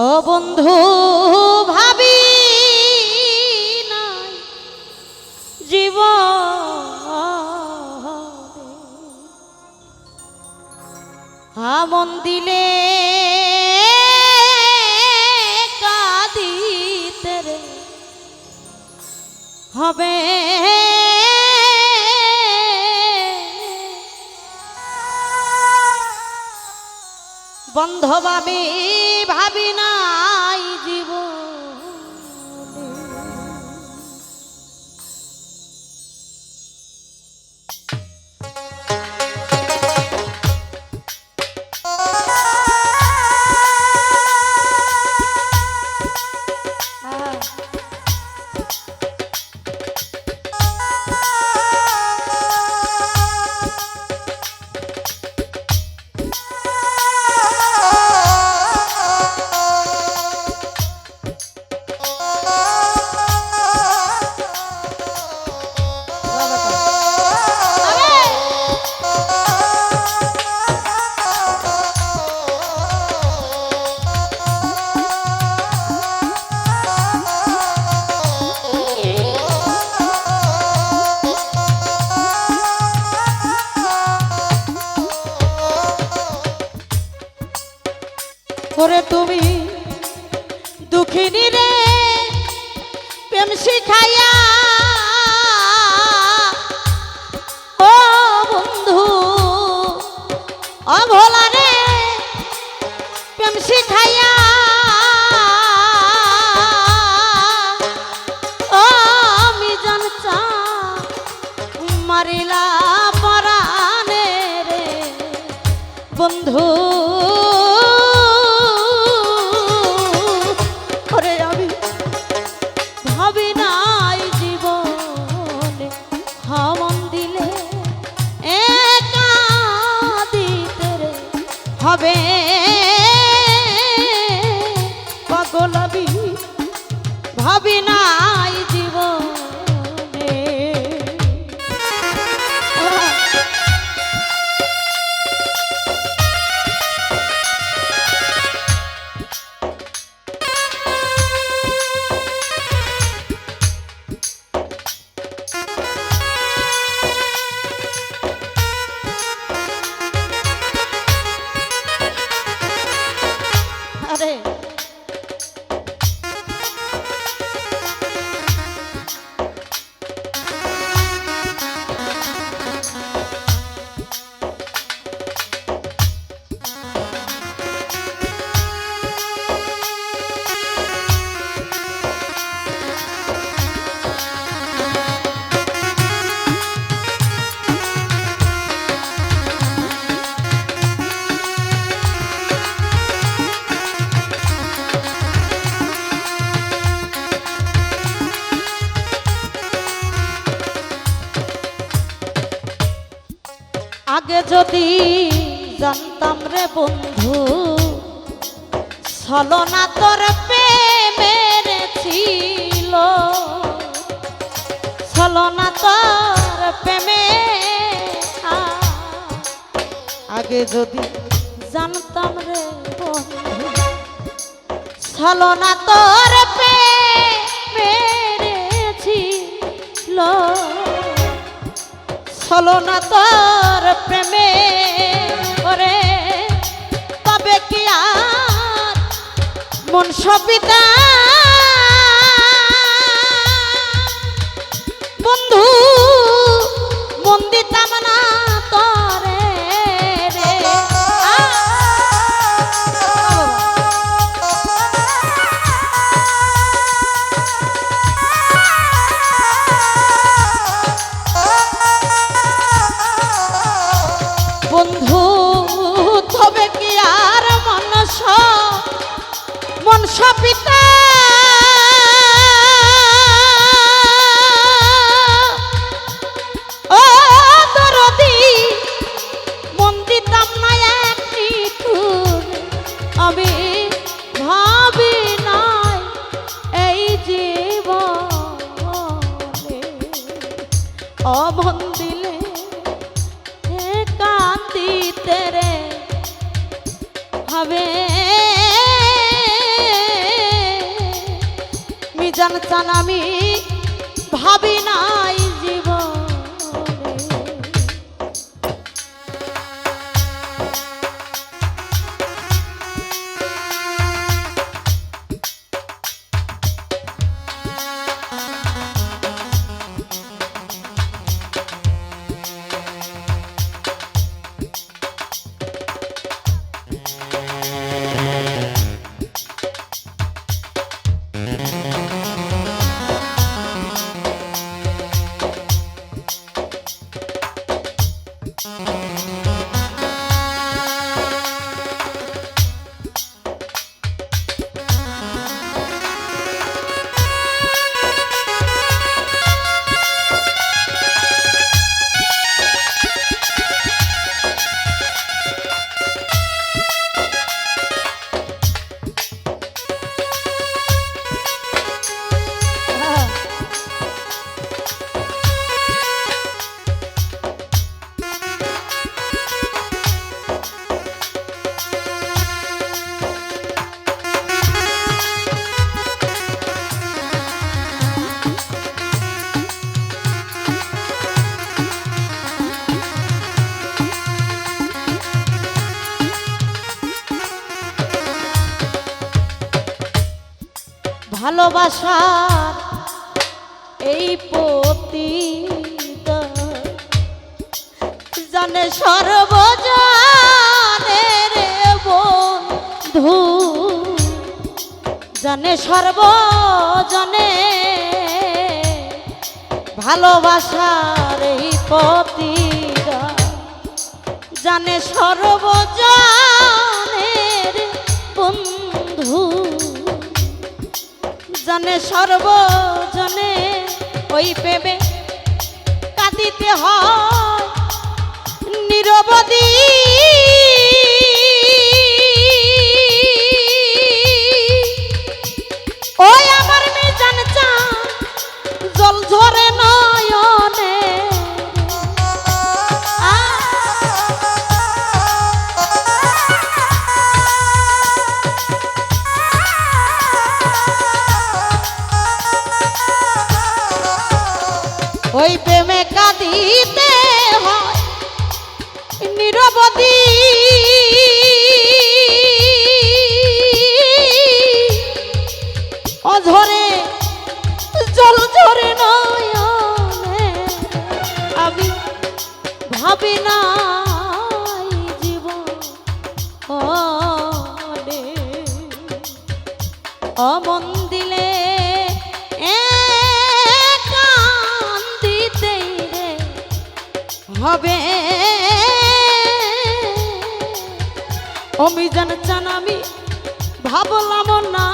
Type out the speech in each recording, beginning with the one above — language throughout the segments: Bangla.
ও বন্ধু ভাবি জীব আমন দিলে কাঁদিতে রে। হবে বন্ধব আমি ভাবি নাই জীব অভোলা রে প্রেম শিখাইয়া আগে যদি জানতাম রে বন্ধু, ছলনা তোর প্রেমের ছলনা তোর প্রেমে আগে যদি জানতাম রে বন্ধু, ছলনা তোর প্রেমের ছলো না তোর প্রেমে? করে তবে কি আর মন সবিতা? বন্ধু মন্দির দিতাম জানতাম আমি ভাবি নাই ভালোবাসার এই পতিতা জানে সর্বজনে রে বন্ধু। জানে সর্বজনে ভালোবাসার এই পতিতা জানে সর্বজনের বন্ধু। জানে সর্বজনে ওই পেবে কাঁদিতে হয়। নিরবধি ওই প্রেমে কাঁদিতে হয়। নিরবধি। অঝরে জল ঝরে নয়নে। আমি ভাবি নাই জীবন অমন হবে। অমিজান চান আমি ভাবলাম না।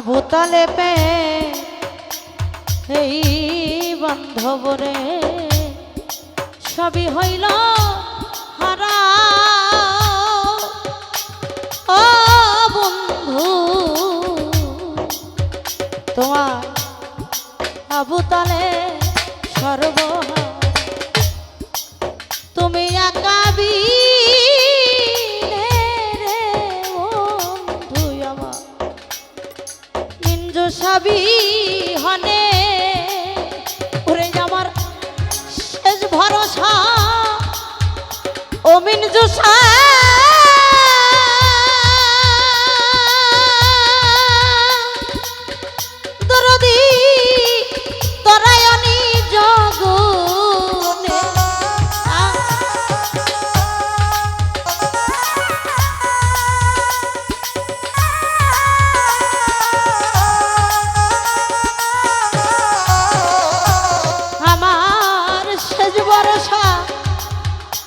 আবু তালে পে এই বান্ধবরে সবই হইল হারা। ও বন্ধু, তোমার আবু তালে সর্বহারা। তুমি একাবি মিঞ্জু সাবি হনে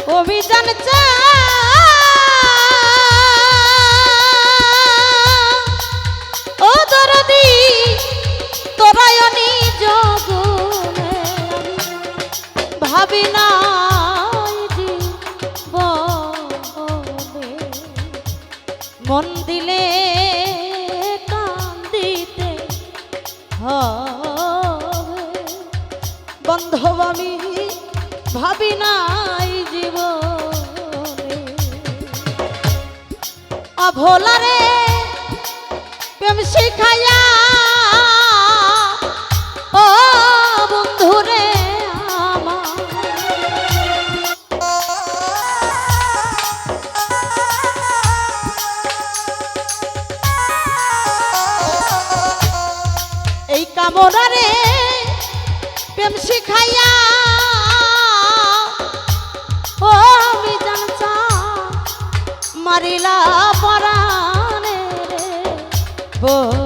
অভিযান চা। ও দরদি তোরায়নি ভাবি না মন দিলে কান্দিতে হবে। বন্ধব আমি ভাবি নাই জীবনে। অভোলারে প্রেম শিখাইয়া ও বন্ধুরে এই কামরারে প্রেম শিখাইয়া মারিলা পরাণে রে। বন্ধু